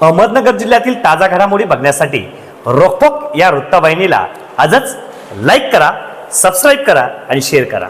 अहमदनगर जिल्ह्यातील ताजा घडामोडी बघण्यासाठी रोखोक या वृत्तवाहिनीला आजच लाईक करा सबस्क्राईब करा आणि शेअर करा.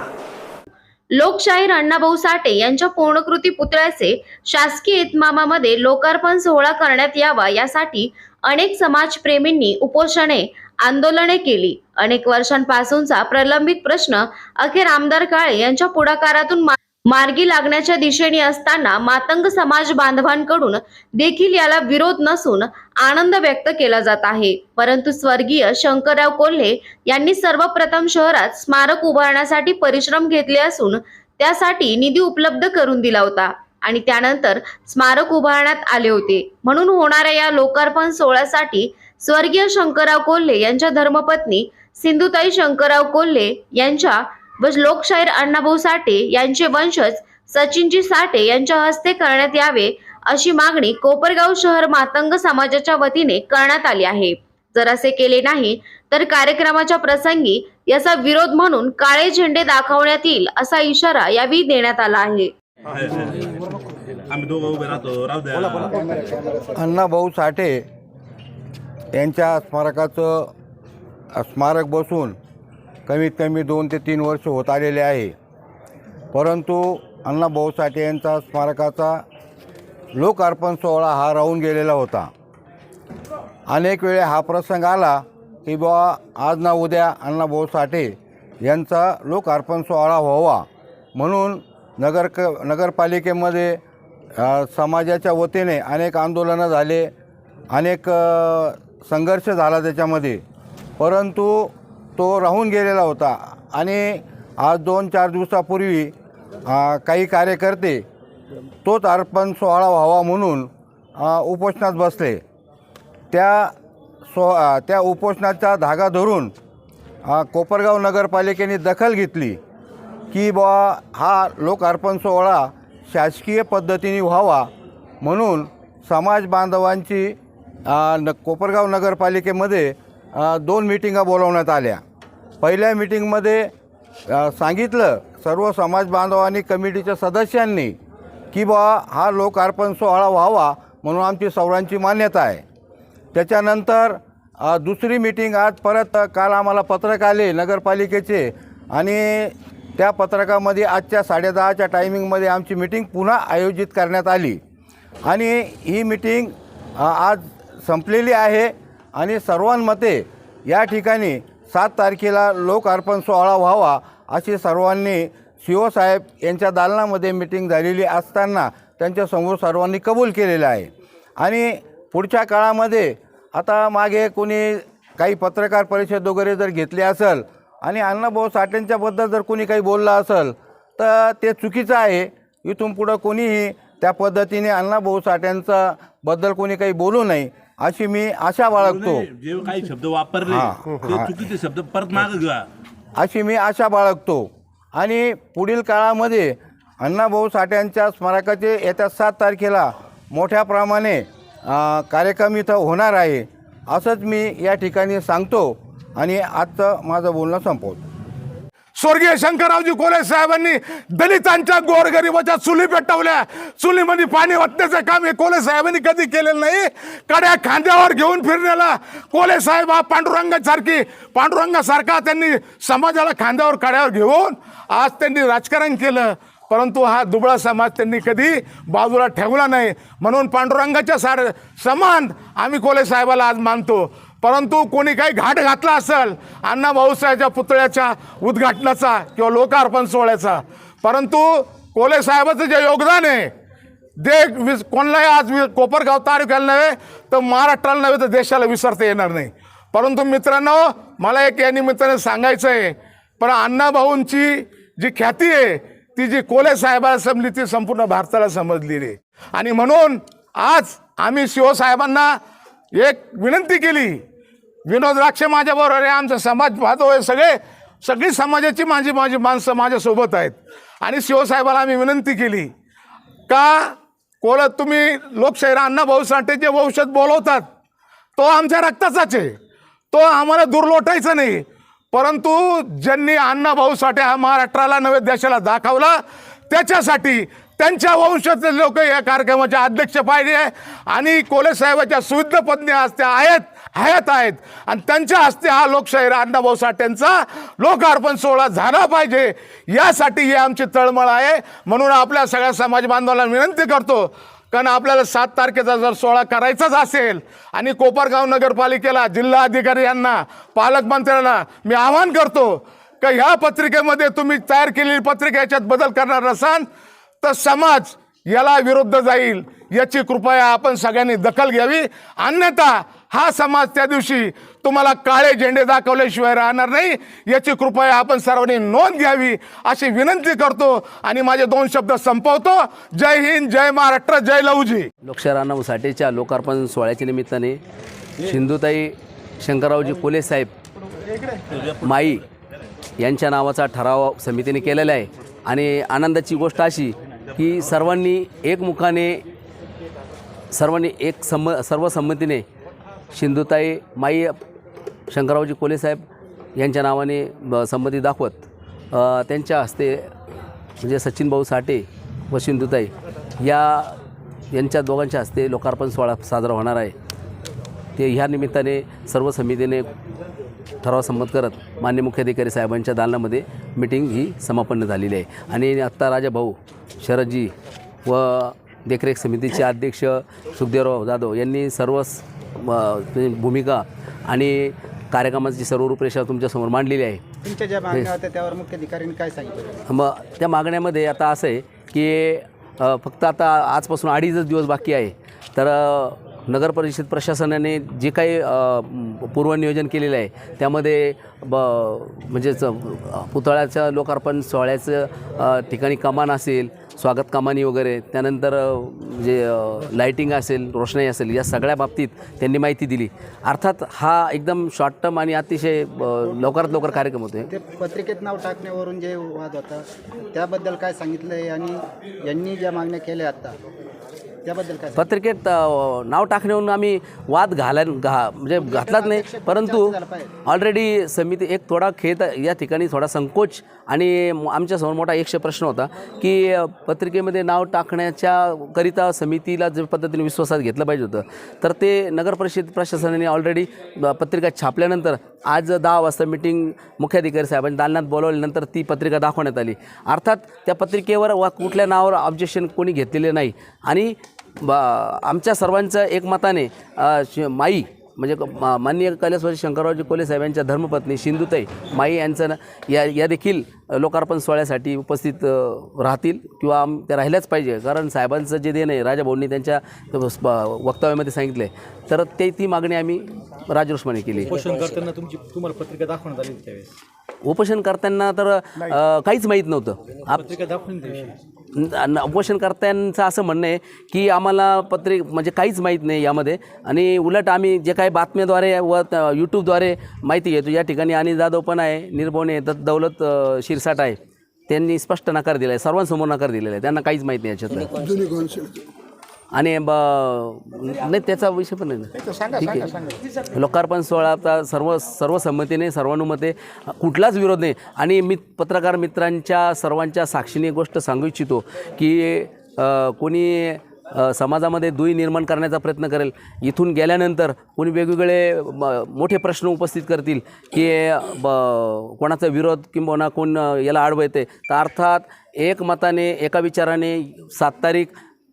लोकशाहीर अण्णाभाऊ साठे यांच्या पूर्णकृती पुतळ्याचे शासकीय इतमामामध्ये लोकार्पण सोहळा करण्यात यावा यासाठी अनेक समाजप्रेमींनी उपोषणे आंदोलने केली. अनेक वर्षांपासूनचा प्रलंबित प्रश्न अखेर आमदार काळे यांच्या पुढाकारातून मार्गी लागण्याच्या दिशेने असताना मातंग समाज बांधवांकडून देखील याला विरोध नसून आनंद व्यक्त केला जात आहे. परंतु स्वर्गीय शंकरराव कोल्हे यांनी सर्वप्रथम शहरात स्मारक उभारण्यासाठी परिश्रम घेतले असून त्यासाठी निधी उपलब्ध करून दिला होता आणि त्यानंतर स्मारक उभारण्यात आले होते. म्हणून होणाऱ्या या लोकार्पण सोहळ्यासाठी स्वर्गीय शंकरराव कोल्हे यांच्या धर्मपत्नी सिंधुताई शंकरराव कोल्हे यांच्या व लोकशाहीर अण्णाभाऊ साठे यांचे वंशज सचिनजी साठे यांच्या हस्ते करण्यात यावे अशी मागणी कोपरगाव शहर मातंग समाजाच्या वतीने करण्यात आली आहे. जर असे केले नाही तर कार्यक्रमाच्या प्रसंगी याचा विरोध म्हणून काळे झेंडे दाखवण्यात येईल असा इशारा यावेळी देण्यात आला आहे. अण्णाभाऊ साठे यांच्या स्मारकाचं स्मारक बसून कमीत कमी दोन ते तीन वर्ष होत आलेले आहे. परंतु अण्णाभाऊ साठे यांचा स्मारकाचा लोकार्पण सोहळा हा राहून गेलेला होता. अनेक वेळे हा प्रसंग आला की बुवा आज ना उद्या अण्णाभाऊ साठे यांचा लोकार्पण सोहळा व्हावा. म्हणून नगर क नगरपालिकेमध्ये समाजाच्या वतीने अनेक आंदोलनं झाले अनेक संघर्ष झाला त्याच्यामध्ये. परंतु तो राहून गेलेला होता. आणि आज दोन चार दिवसापूर्वी काही कार्यकर्ते तोच अर्पण सोहळा व्हावा म्हणून उपोषणात बसले. त्या सो त्या उपोषणाचा धागा धरून कोपरगाव नगरपालिकेने दखल घेतली की बुवा हा लोकार्पण सोहळा शासकीय पद्धतीने व्हावा म्हणून समाज बांधवांची न कोपरगाव नगरपालिकेमध्ये दोन मिटिंगा बोलवण्यात आल्या. पहिल्या मिटिंगमध्ये सांगितलं सर्व समाज बांधवांनी कमिटीच्या सदस्यांनी की बुवा हा लोकार्पण सोहळा व्हावा म्हणून आमची सौरांची मान्यता आहे. त्याच्यानंतर दुसरी मीटिंग आज परत काल आम्हाला पत्रक आले नगरपालिकेचे आणि त्या पत्रकामध्ये आजच्या साडेदहाच्या टायमिंगमध्ये आमची मीटिंग पुन्हा आयोजित करण्यात आली. आणि ही मीटिंग आज संपलेली आहे आणि सर्वांमते या ठिकाणी सात तारखेला लोकार्पण सोहळा व्हावा अशी सर्वांनी शिवसाहेब यांच्या दालनामध्ये मीटिंग झालेली असताना त्यांच्यासमोर सर्वांनी कबूल केलेलं आहे. आणि पुढच्या काळामध्ये आता मागे कोणी काही पत्रकार परिषद वगैरे जर घेतली असेल आणि अण्णाभाऊ साठेंच्याबद्दल जर कोणी काही बोललं असेल तर ते चुकीचं आहे. इथून पुढं कोणीही त्या पद्धतीने अण्णाभाऊ साठ्यांचा बद्दल कोणी काही बोलू नये. अशी मी आशा बाळगतो. जे काही शब्द वापरले हा, ते हा. चुकीचे शब्द परत माग घ्या. अशी मी आशा बाळगतो. आणि पुढील काळामध्ये अण्णाभाऊ साठ्यांच्या स्मारकाचे येत्या सात तारखेला मोठ्या प्रमाणे अ, कार्यक्रम इथं होणार आहे असंच मी या ठिकाणी सांगतो. आणि आजचं माझं बोलणं संपवतो. स्वर्गीय शंकररावजी कोले साहेबांनी दलितांच्या गोरगरिबाच्या चुली पेटवल्या. चुलीमध्ये पाणी वाटण्याचं काम हे कोले साहेबांनी कधी केलेलं नाही. कड्या खांद्यावर घेऊन फिरण्याला कोले साहेब हा पांडुरंगासारखी पांडुरंगासारखा त्यांनी समाजाला खांद्यावर कड्यावर घेऊन आज त्यांनी राजकारण केलं. परंतु हा दुबळा समाज त्यांनी कधी बाजूला ठेवला नाही. म्हणून पांडुरंगाच्या सार समान आम्ही कोले साहेबाला आज मानतो. परंतु कोणी काही घाट घातला असेल अण्णा भाऊसाहेबच्या पुतळ्याच्या उद्घाटनाचा किंवा लोकार्पण सोहळ्याचा. परंतु कोले साहेबाचं जे योगदान आहे ते विस कोणालाही आज वि कोपरगाव तालुक्याला नव्हे तर महाराष्ट्राला नव्हे तर देशाला विसरता येणार नाही. परंतु मित्रांनो मला एक या निमित्ताने सांगायचं आहे पण अण्णाभाऊंची जी ख्याती आहे ती जी कोले साहेबाला समजली ती संपूर्ण भारताला समजलेली आहे. आणि म्हणून आज आम्ही शिवसाहेबांना एक विनंती केली विनोद राक्षे माझ्याबरोबर आहे. आमचा समाज बांधव आहे सगळे सगळी समाजाची माझी माझी माणसं माझ्यासोबत आहेत. आणि शिवसाहेबाला आम्ही विनंती केली का कोलत तुम्ही लोकशाहीर अण्णाभाऊ साठे जे वंशज बोलवतात तो आमच्या रक्ताचाच आहे. तो आम्हाला दूर लोटायचा नाही. परंतु ज्यांनी अण्णाभाऊ साठे हा महाराष्ट्राला नव्हे देशाला दाखवला त्याच्यासाठी त्यांच्या वंशाचे लोक या कार्यक्रमाचे अध्यक्ष पाहिजे आणि कोले साहेबाच्या सुविध पत्नी असत्या आहेत. हयात आहेत. आणि त्यांच्या हस्ते हा लोकशाहीर अण्णाभाऊ साठेंचा लोकार्पण सोहळा झाला पाहिजे. यासाठी ही आमची तळमळ आहे. म्हणून आपल्या सगळ्या समाज बांधवांना विनंती करतो कारण आपल्याला सात तारखेचा जर सोहळा करायचाच असेल आणि कोपरगाव नगरपालिकेला जिल्हा अधिकारी यांना पालकमंत्र्यांना मी आवाहन करतो का ह्या पत्रिकेमध्ये तुम्ही तयार केलेली पत्रिका याच्यात बदल करणार नसाल तर समाज याला विरुद्ध जाईल. याची कृपया आपण सगळ्यांनी दखल घ्यावी. अन्यथा हा समाज त्या दिवशी तुम्हाला काळे झेंडे दाखवल्याशिवाय राहणार नाही. याची कृपया आपण सर्वांनी नोंद घ्यावी अशी विनंती करतो आणि माझे दोन शब्द संपवतो. जय हिंद जय महाराष्ट्र जय लहुजी. लोकशाहीर साठेच्या लोकार्पण सोहळ्याच्या निमित्ताने सिंधुताई शंकररावजी कोले साहेब माई यांच्या नावाचा ठराव समितीने केलेला आहे. आणि आनंदाची गोष्ट अशी की सर्वांनी एकमुखाने सर्वांनी एक संम सर्वसंमतीने सिंधुताई माई शंकररावजी कोलेसाहेब यांच्या नावाने ब- संमती दाखवत त्यांच्या हस्ते म्हणजे सचिन भाऊ साठे व सिंधुताई या यांच्या दोघांच्या हस्ते लोकार्पण सोहळा साजरा होणार आहे. ते ह्या निमित्ताने सर्व समितीने ठराव संमत करत मान्य मुख्याधिकारी साहेबांच्या दालनामध्ये मिटिंग ही समापन्न झालेली आहे. आणि आत्ता राजा भाऊ शरदजी व देखरेख समितीचे अध्यक्ष सुखदेवराव जाधव यांनी सर्व भूमिका आणि कार्यक्रमाची सर्व रूपरेषा तुमच्यासमोर मांडलेली आहे. तुमच्या ज्या मागण्या होत्या त्यावर मुख्याधिकाऱ्यांनी काय सांगितलं? मग त्या मागण्यामध्ये आता असं आहे की फक्त आता आजपासून अडीचच दिवस बाकी आहे. तर नगर परिषद प्रशासनाने जे काही पूर्वनियोजन केलेलं आहे त्यामध्ये ब म्हणजेच पुतळ्याचं लोकार्पण सोहळ्याचं ठिकाणी कमान असेल स्वागत कामानी वगैरे. त्यानंतर जे लाईटिंग असेल रोषणाई असेल या सगळ्या बाबतीत त्यांनी माहिती दिली. अर्थात हा एकदम शॉर्ट टर्म आणि अतिशय लवकरात लवकर कार्यक्रम होतो ते पत्रिकेत नाव टाकण्यावरून जे वाद होता त्याबद्दल काय सांगितलंय? आणि यांनी ज्या मागण्या केल्या आता त्याबद्दल काय पत्रिकेत अ, नाव टाकण्यावरून आम्ही वाद घाला घा म्हणजे घातलाच नाही परंतु ऑलरेडी समिती एक थोडा खेद या ठिकाणी थोडा संकोच आणि म- आमच्यासमोर मोठा एकशे प्रश्न होता की अ, पत्रिकेमध्ये नाव टाकण्याच्या करिता समितीला ज्या पद्धतीने विश्वासात घेतलं पाहिजे होतं तर ते नगर परिषद प्रशासनाने ऑलरेडी पत्रिका छापल्यानंतर आज दहा वाजता मिटिंग मुख्याधिकारी साहेबांनी दालनात बोलवल्यानंतर ती पत्रिका दाखवण्यात आली. अर्थात त्या पत्रिकेवर वा कुठल्या नावावर ऑब्जेक्शन कोणी घेतलेले नाही. आणि ब आमच्या सर्वांचं एकमताने माई म्हणजे माननीय कैलासवासी शंकररावजी कोले साहेबांच्या धर्मपत्नी सिंधुताई माई यांचं न- या या देखील लोकार्पण सोहळ्यासाठी उपस्थित राहतील किंवा आम- त्या राहिल्याच पाहिजे. कारण साहेबांचं जे देणं आहे राजाभाऊंनी त्यांच्या वक्तव्यामध्ये सांगितलं आहे तर ते ती मागणी आम्ही राजरोषमाने केली. उपोषण करताना तुमची तुम्हाला पत्रिका दाखवण्यात आली त्यावेळेस? उपोषण करताना तर काहीच माहीत नव्हतं. पत्रिका दाखवून उपोषण न- असं म्हणणं आहे की आम्हाला पत्रिक म्हणजे काहीच माहीत नाही यामध्ये. आणि उलट आम्ही जे काही बातम्याद्वारे व यूट्यूबद्वारे माहिती घेतो या ठिकाणी. आणि जाधव पण आहे निर्भवणे दत्त दौलत शिरसाट आहे. त्यांनी स्पष्ट नकार दिला आहे सर्वांसमोर नकार दिलेला आहे. त्यांना काहीच माहीत नाही याच्यात आणि ब नाही त्याचा विषय पण नाही ठीक आहे. लोकार्पण सोहळा आता सर्व सर्व संमतीने सर्वानुमते कुठलाच विरोध नाही. आणि मी पत्रकार मित्रांच्या सर्वांच्या साक्षीने गोष्ट सांगू इच्छितो की कोणी समाजामध्ये दुई निर्माण करण्याचा प्रयत्न करेल. इथून गेल्यानंतर कोणी वेगवेगळे मोठे प्रश्न उपस्थित करतील की ब कोणाचा विरोध किंवा कोण याला आडवं येते तर अर्थात एकमताने एका विचाराने सात तारीख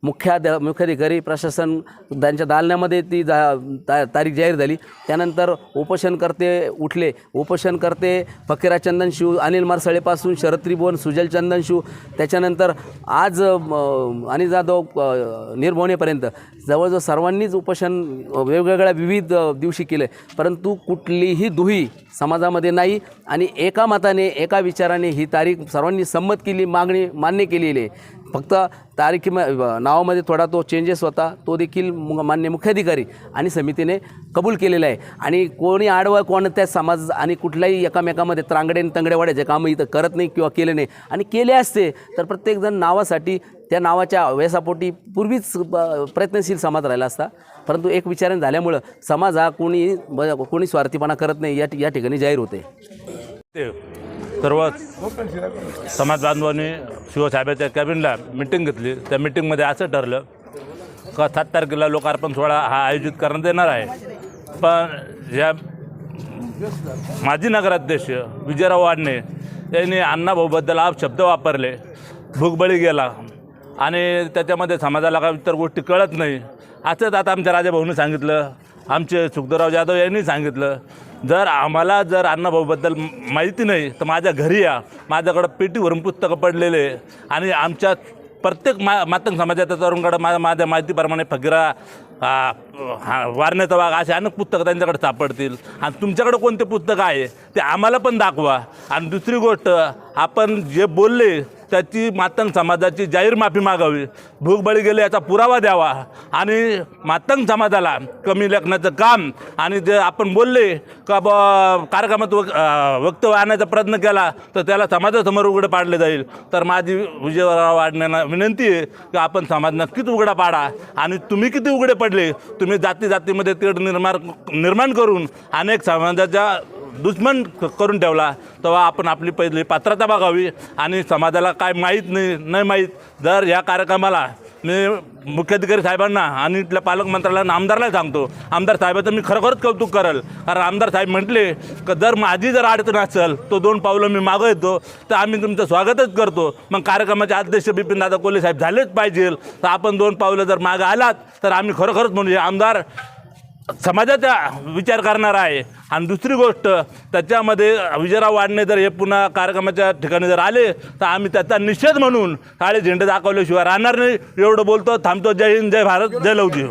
मुख्याध मुख्याधिकारी प्रशासन त्यांच्या दालन्यामध्ये ती जा ता तारीख जाहीर झाली. त्यानंतर उपोषणकर्ते उठले. उपोषणकर्ते फकीरा चंदनशिव अनिल मारसाळेपासून शरद त्रिभुवन सुजल चंदनशिव त्याच्यानंतर आज आणि जाधव अ, निर्भवनेपर्यंत जवळजवळ सर्वांनीच उपोषण वेगवेगळ्या विविध दिवशी केलं. परंतु कुठलीही दुही समाजामध्ये नाही आणि एका मताने एका विचाराने ही तारीख सर्वांनी संमत केली मागणी मान्य केलेली आहे. फक्त तारीखी नावामध्ये थोडा तो चेंजेस होता तो देखील मान्य मुख्याधिकारी आणि समितीने कबूल केलेला आहे. आणि कोणी आडवा कोणत्या समाज आणि कुठल्याही एकामेकामध्ये त्रांगडे आणि तंगडेवाड्याचे कामं इथं करत नाही किंवा केले नाही आणि केले असते तर प्रत्येकजण नावासाठी त्या नावाच्या व्यसापोटी पूर्वीच प्रयत्नशील समाज राहिला असता. परंतु एक विचारण झाल्यामुळं समाज हा कोणी कोणी स्वार्थीपणा करत नाही या या ठिकाणी जाहीर होते सर्व समाज बांधवांनी शिवसाहेबाच्या कॅबिनला मिटिंग घेतली. त्या मिटिंगमध्ये असं ठरलं का सात तारखेला लोकार्पण सोहळा हा आयोजित करण्यात येणार आहे. पण या माजी नगराध्यक्ष विजयराव वाडणे यांनी अण्णाभाऊबद्दल आप शब्द वापरले. भूकबळी गेला. आणि त्याच्यामध्ये समाजाला काही इतर गोष्टी कळत नाही. असंच आता आमच्या राजाभाऊने सांगितलं. आमचे सुखदराव जाधव यांनी सांगितलं. जर आम्हाला जर अण्णाभाऊबद्दल माहिती नाही तर माझ्या घरी या. माझ्याकडं पेटीवरून पुस्तकं पडलेले. आणि आमच्या प्रत्येक मा मातंग समाजाच्या तरुणकडं मा माझ्या माहितीप्रमाणे फकीरा हा, वारण्याचा वाघ असे अनेक पुस्तकं त्यांच्याकडे सापडतील. आणि तुमच्याकडे कोणते पुस्तक आहे ते आम्हाला पण दाखवा. आणि दुसरी गोष्ट आपण जे बोलले त्याची मातंग समाजाची जाहीर माफी मागावी. भूकबळी गेले याचा पुरावा द्यावा. आणि मातंग समाजाला कमी लेखण्याचं काम आणि जे आपण बोलले का ब कार्यक्रमात वक वक्तव्य आणण्याचा प्रयत्न केला तर त्याला समाजासमोर उघडं पाडले जाईल. तर माझी विजयराव वाढण्याला विनंती आहे की आपण समाज नक्कीच उघडा पाडा. आणि तुम्ही किती उघडे पडले तुम्ही जाती जातीमध्ये तेढ निर्माण निर्माण करून अनेक समाजाच्या दुश्मन क- करून ठेवला तेव्हा आपण आपली पहिली पात्रता बघावी आणि समाजाला काय माहीत नाही नाही माहीत. जर या कार्यक्रमाला मी मुख्याधिकारी साहेबांना आणि इथल्या पालकमंत्र्याला आमदारला सांगतो आमदार साहेबाचं मी खरोखरच कौतुक करेल. कारण आमदार साहेब म्हटले का जर माझी जर अडचण असेल तो दोन पावलं मी मागं येतो तर आम्ही तुमचं स्वागतच करतो. मग कार्यक्रमाचे अध्यक्ष बिपिन दादा कोले साहेब झालेच पाहिजे. तर आपण दोन पावलं जर मागं आलात तर आम्ही खरोखरच म्हणजे आमदार समाजाचा विचार करणार आहे. आणि दुसरी गोष्ट त्याच्यामध्ये विजरा वाढणे जर हे पुन्हा कार्यक्रमाच्या ठिकाणी जर आले तर आम्ही त्याचा निषेध म्हणून काळे झेंडे दाखवल्याशिवाय राहणार नाही. एवढं बोलतो थांबतो. जय हिंद जय भारत जय लवजी.